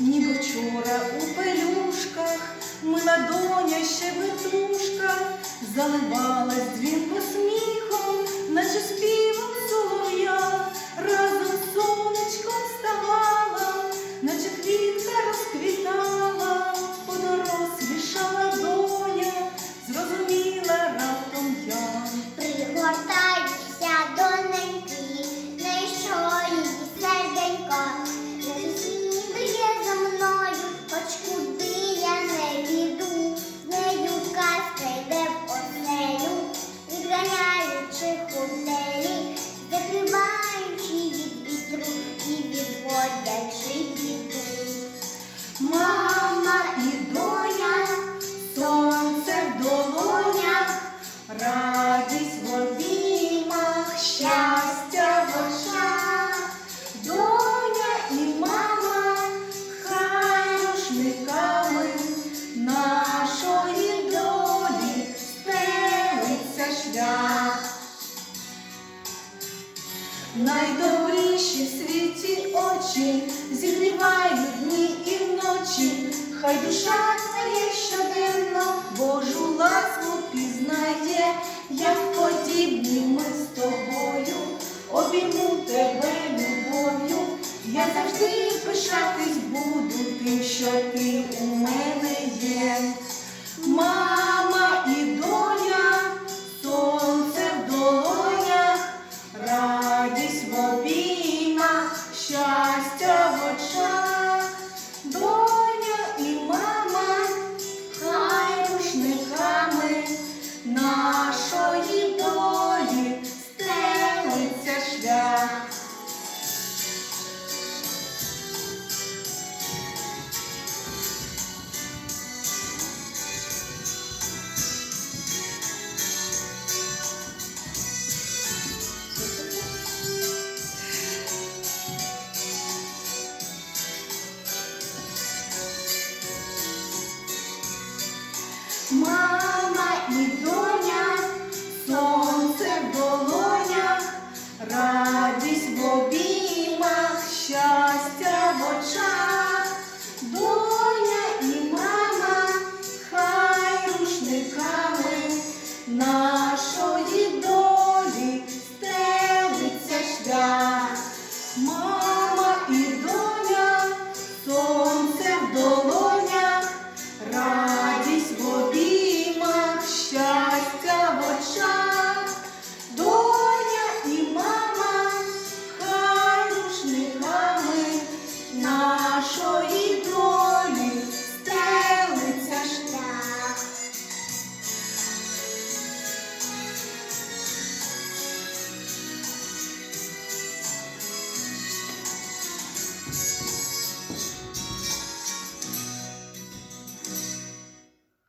Ніби вчора у пелюшках мила доня ще витушка, заливалась дзвінко сміхом. хай душа твоя щоденно Божу ласку пізнає, як подібні ми з тобою, обійму тебе любов'ю, я завжди пишатись буду тим, що ти у мене є. в долонях.